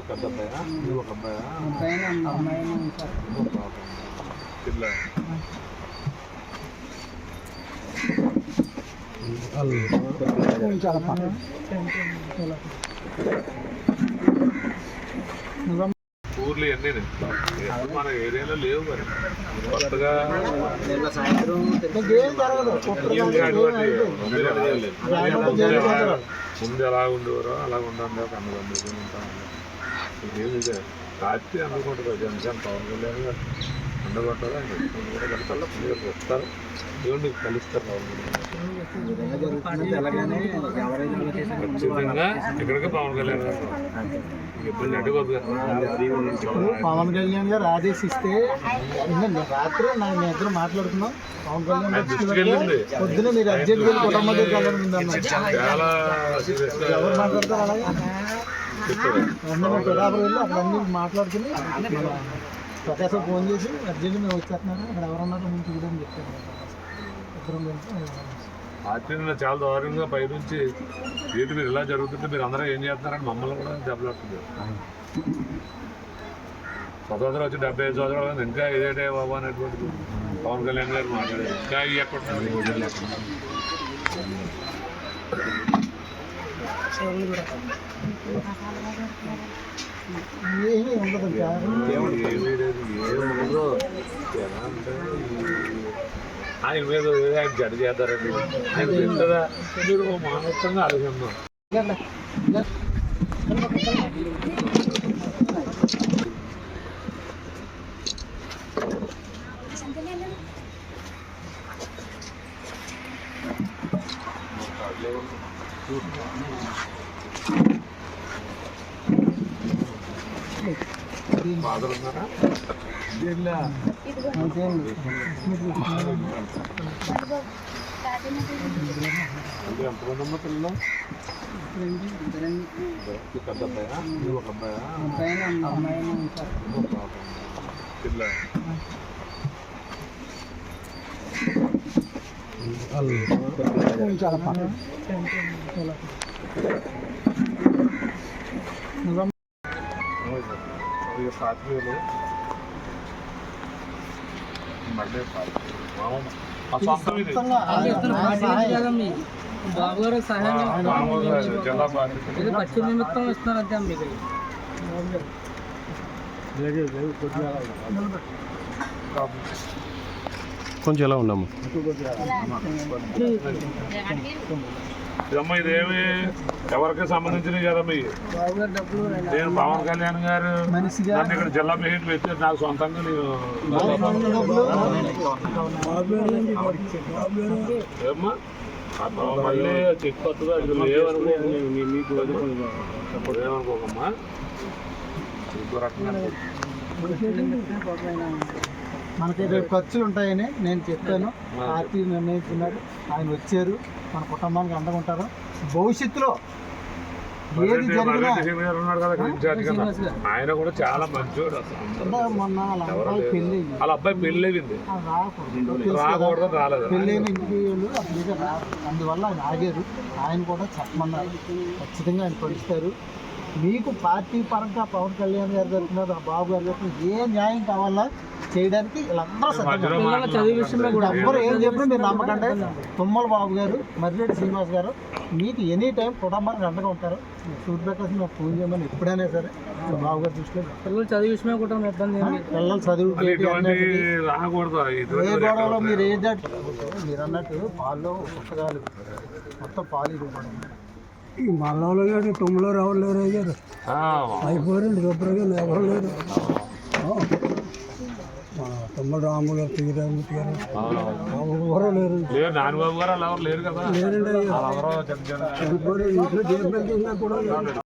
పెద్ద అబ్బాయా నువ్వు ఒక అబ్బాయా ఇంకో పాప. పిల్ల ఊర్లో ఎన్ని మన ఏరియాలో లేవు మరి. కొత్తగా. ముందు ఎలా ఉండేవారో అలా ఉండండి ఒక అన్నదమ్ములు ఉంటాం. ఇదేమి ఇదే. రాత్రి అందుకుంటారు జనసేన పవన్ కళ్యాణ్ గారు. అందగొట్టారు ఆయన కూడా కలుస్తారు పవన్ కళ్యాణ్ ఖచ్చితంగా పవన్ గారు? ఇబ్బంది ఇప్పుడు పవన్ కళ్యాణ్ గారు ఆదేశిస్తే రాత్రి నా మీ ఇద్దరు మాట్లాడుతున్నాం పవన్ కళ్యాణ్ పొద్దున మీరు అర్జెంట్ వెళ్ళి కుటుంబ చాలా ఎవరు మాట్లాడతారు అలాగే? చెప్తారు ప్రకాశం ఫోన్ చేసి అర్జెంట్ మేము వచ్చేస్తున్నారు అక్కడ ఎవరున్నారో ముందు చూడని చెప్పారు. ఇద్దరం కలిసి పార్టీ నిన్న చాలా దారుణంగా పైనుంచి ఏంటి మీరు ఇలా జరుగుతుంటే మీరు అందరూ ఏం చేస్తున్నారని మమ్మల్ని కూడా దెబ్బలాడుతుంది స్వతంత్రం వచ్చి డెబ్బై ఐదు సంవత్సరాలు. ఇంకా ఇదేటే బాబు అనేటువంటి పవన్ కళ్యాణ్ గారు మాట్లాడారు. ఇంకా ఇవి ఎక్కడ ఏమీ ఉండదు ఇంకా. ఆయన మీద ఏదో ఆయన జడ చేద్దారండి ఆయన తింటదా మీరు మానవత్వంగా ఆలోచిద్దాం బాధలు ఉన్నారా ఎంతమంది అమ్మా పిల్లలు పెద్ద అబ్బాయా నువ్వు ఒక అబ్బాయా పిల్ల చాలా పక్కన. ఇక పాతి వేలు మళ్ళీ పాతి మామూలు ఆ సొంతం ఇది మొత్తంగా ఆయన సహాయం బాబు గారు సహాయం ఆయన మామూలుగా జిల్లా పార్టీ ఇది పచ్చి నిమిత్తం ఇస్తున్నారు అంతే మీకు కొంచెం ఎలా ఉన్నాము ఇదమ్మా ఇదేమి ఎవరికి సంబంధించినవి కదమ్మా నేను పవన్ కళ్యాణ్ గారు నన్ను ఇక్కడ జిల్లా ప్రెసిడెంట్ పెట్టారు నాకు సొంతంగా నేను ఏమ్మా? మళ్ళీ చెక్ కొత్తగా అది లేవనుకో అప్పుడు ఏమనుకోకమ్మా ఇంకో రకంగా మనకి రేపు ఖర్చులు ఉంటాయని నేను చెప్పాను. పార్టీ నిర్ణయించుకున్నారు. ఆయన వచ్చారు. మన కుటుంబానికి అండగా ఉంటారు. భవిష్యత్తులో ఏది జరిగినా ఆయన కూడా చాలా మంచివాడు అసలు. అంటే మొన్న పెళ్ళి. వాళ్ళ అబ్బాయి పెళ్ళి రాకూడదు. రాలేదు. పెళ్ళి ఇంటికి అందువల్ల ఆయన ఆగారు. ఆయన కూడా చెప్పమన్నారు. ఖచ్చితంగా ఆయన పడుస్తారు మీకు పార్టీ పరంగా పవన్ కళ్యాణ్ గారి తరఫున బాబు గారి తరఫున ఏ న్యాయం కావాలా? చేయడానికి వీళ్ళందరూ ఏం చెప్పినా మీరు నమ్మకండి. తుమ్మల బాబు గారు మర్రెడ్డి శ్రీనివాస్ గారు మీకు ఎనీ టైం కుటుంబానికి అండగా ఉంటారు. సూర్యప్రకాశ్ నాకు ఫోన్ చేయమని ఎప్పుడైనా సరే బాబు గారి దృష్టిలో. పిల్లలు చదువు విషయమే కూడా ఇబ్బంది. పిల్లల చదువు మళ్ళీ ఏ గొడవలో మీరు ఏ జట్ మీరు అన్నట్టు పాలు పుస్తకాలు మొత్తం పాలు ఇవ్వడం ఈ మల్లంలో గారు తొమ్మిదిలో ఎవరు లేరు అయ్యారు. శుభ్రంగా ఎవరు లేరు తమ్ముడు రాము గారు తీరామూర్తి గారు. ఎవరు లేరు. లేరు నాన్నబాబు గారు అలా ఎవరు లేరు కదా. లేరండి. ఇంట్లో దేని కూడా